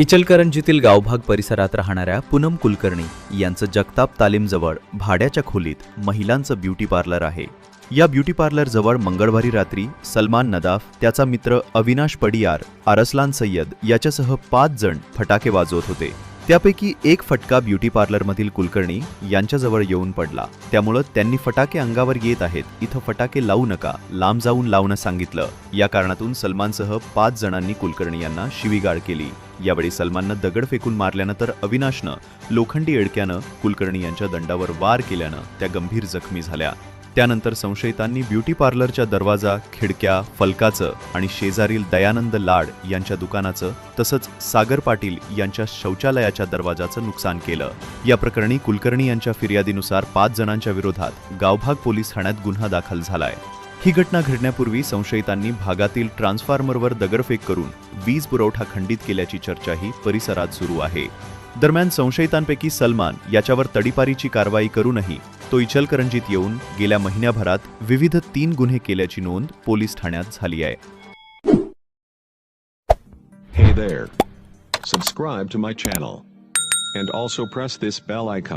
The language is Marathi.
इचलकरंजीतील गावभाग परिसरात राहणाऱ्या पूनम कुलकर्णी यांचं जगताप तालीमजवळ भाड्याच्या खोलीत महिलांचं ब्युटी पार्लर आहे. या ब्युटी पार्लरजवळ मंगळवारी रात्री सलमान नदाफ त्याचा मित्र अविनाश पडियार आरसलान सय्यद याच्यासह पाच जण फटाके वाजवत होते. त्यापैकी एक फटका ब्युटी पार्लरमधील कुलकर्णी यांच्याजवळ येऊन पडला. त्यामुळं त्यांनी फटाके अंगावर येत आहेत इथं फटाके लावू नका लांब जाऊन लावणं सांगितलं. या कारणातून सलमानसह पाच जणांनी कुलकर्णी यांना शिवीगाळ केली. यावेळी सलमाननं दगड फेकून मारल्यानं तर अविनाशनं लोखंडी एडक्यानं कुलकर्णी यांच्या दंडावर वार केल्यानं त्या गंभीर जखमी झाल्या. त्यानंतर संशयितांनी ब्युटी पार्लरच्या दरवाजा खिडक्या फलकाचं आणि शेजारील दयानंद लाड यांच्या दुकानाचं तसंच सागर पाटील यांच्या शौचालयाच्या दरवाजाचं नुकसान केलं. या प्रकरणी कुलकर्णी यांच्या फिर्यादीनुसार पाच जणांच्या विरोधात गावभाग पोलीस ठाण्यात गुन्हा दाखल झालाय. ही घटना घडण्यापूर्वी संशयितांनी भागातील ट्रान्सफॉर्मरवर दगडफेक करून वीज पुरवठा खंडित केल्याची चर्चाही परिसरात सुरू आहे दरम्यान संशयितांपैकी सलमान याच्यावर तडीपारीची कारवाई करूनही तो इचलकरंजीत येऊन गेल्या महिन्याभरात विविध तीन गुन्हे केल्याची नोंद पोलीस ठाण्यात झाली आहे Hey there. Subscribe to my channel. And also press this bell icon.